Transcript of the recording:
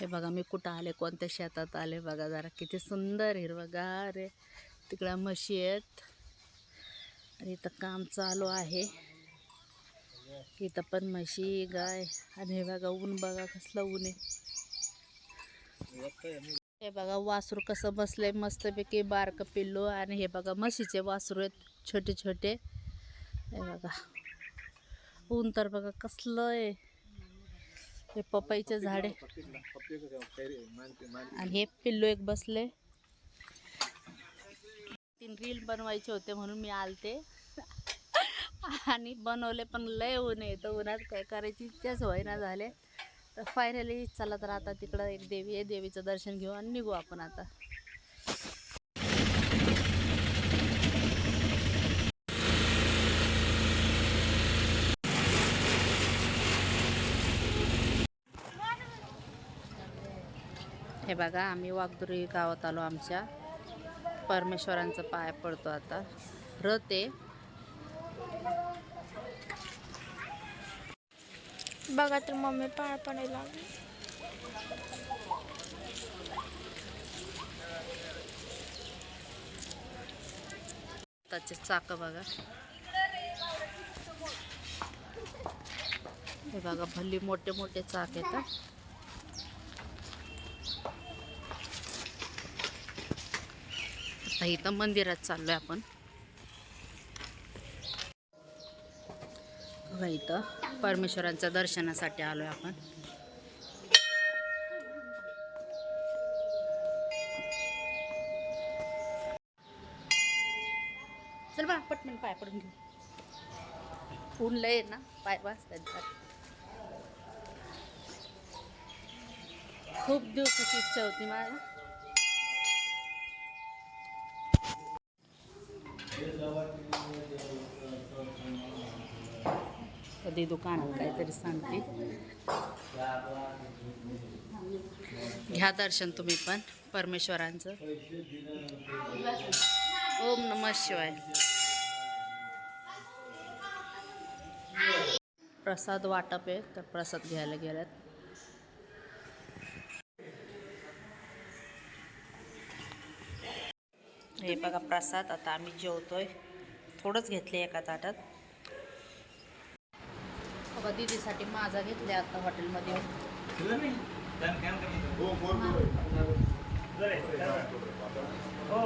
हे बघा मी कुठं आले? कोणत्या शेतात आले? बघा जरा किती सुंदर हिरवगार आहे तिकडं म्हशी आहेत. आणि इथं काम चालू आहे. इथं पण म्हशी गाय. आणि हे बघा ऊन बघा कसलं ऊन आहे. हे बघा वासरू कसं बसलंय? मस्तपैकी बारकं पिल्लू आणि हे बघा म्हशीचे वासरू आहेत छोटे छोटे हे बघा. ऊन तर बघा कसलं आहे. हे पपईचे झाडे. आणि हे पिल्लू एक बसले. तीन रील बनवायचे होते म्हणून मी आलते. आणि बनवले पण लय ऊन आहे. तर उन्हात काय करायची इच्छाच होईना झाले. तर फायनली चला तर आता तिकडं एक देवी आहे. देवीचं दर्शन घेऊ आणि निघू आपण आता. हे बघा आम्ही वागदुरी गावात आलो आमच्या. परमेश्वरांचं पाय पडतो आता. रथ आहे. बघा तर मम्मी पाय पडायला लागली. त्याचे चाक बघा. हे बघा भल्ली मोठे मोठे चाक येतात आता इथं मंदिरात चाललो आहे आपण. बघा इथं परमेश्वरांच्या दर्शनासाठी आलो आहे आपण. चल बा पटकन पाय पडून घेऊ. ऊन लय ना पाय वाचतात खूप दिवसाची इच्छा होती मला. कधी दुकानात काहीतरी सांगते. घ्या दर्शन तुम्ही पण परमेश्वरांचं. ओम नम शिवाय. प्रसाद वाटप आहे तर प्रसाद घ्यायला गेल्यात. हे बघा प्रसाद आता आम्ही जेवतोय. थोडंच घेतले एका ताटात. बघा दीदीसाठी माझा घेतले आता हॉटेलमध्ये. हो